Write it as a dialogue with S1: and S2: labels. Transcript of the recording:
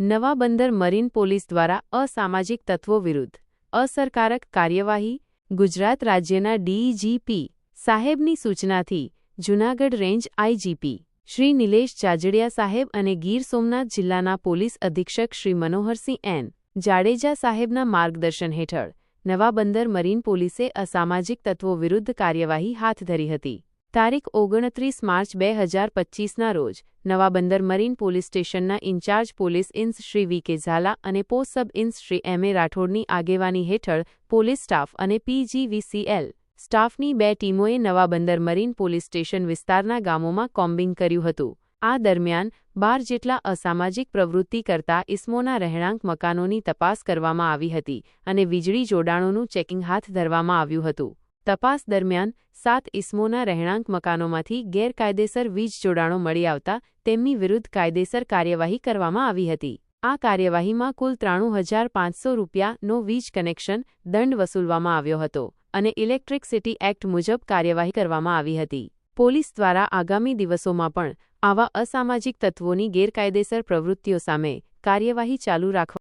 S1: નવા બંદર marine police દ્વારા અસામાજિક તત્વો વિરુદ્ધ અસરકારક કાર્યવાહી ગુજરાત રાજ્યના ડીજીપી સાહેબની સૂચનાથી જૂનાગઢ રેન્જ આઈજીપી શ્રી નિલેશ જાજડિયા સાહેબ અને ગીર સોમનાથ જિલ્લાના પોલીસ અધિક્ષક શ્રી મનોહરસિંહ એન જાડેજા સાહેબના માર્ગદર્શન હેઠળ નવા બંદર મરીન પોલીસે અસામાજિક તત્વો વિરુદ્ધ કાર્યવાહી હાથ ધરી હતી. તારીખ ઓગણત્રીસ માર્ચ બે હજાર પચ્ચીસના રોજ નવા બંદર મરીન પોલીસ સ્ટેશનના ઇન્ચાર્જ પોલીસ ઇન્સ શ્રી વી કે ઝાલા અને પોસ્ટ સબ ઇન્સ શ્રી એમ એ રાઠોડની આગેવાની હેઠળ પોલીસ સ્ટાફ અને પીજીવીસીએલ સ્ટાફની બે ટીમોએ નવા બંદર મરીન પોલીસ સ્ટેશન વિસ્તારના ગામોમાં કોમ્બિંગ કર્યું હતું. આ દરમિયાન, બાર જેટલા અસામાજિક પ્રવૃત્તિ કરતા ઇસમોના રહેણાંક મકાનોની તપાસ કરવામાં આવી હતી અને વીજળી જોડાણોનું ચેકિંગ હાથ ધરવામાં આવ્યું હતું. તપાસ દરમિયાન સાત ઇસમોના રહેણાંક મકાનોમાંથી ગેરકાયદેસર વીજ જોડાણો મળી આવતા તેમની વિરુદ્ધ કાયદેસર કાર્યવાહી કરવામાં આવી હતી. આ કાર્યવાહીમાં કુલ ત્રાણું હજાર પાંચસો રૂપિયાનો વીજ કનેક્શન દંડ વસૂલવામાં આવ્યો હતો અને ઇલેક્ટ્રિકસિટી એક્ટ મુજબ કાર્યવાહી કરવામાં આવી હતી. પોલીસ દ્વારા આગામી દિવસોમાં પણ આવા અસામાજિક તત્વોની ગેરકાયદેસર પ્રવૃત્તિઓ સામે કાર્યવાહી ચાલુ રાખવા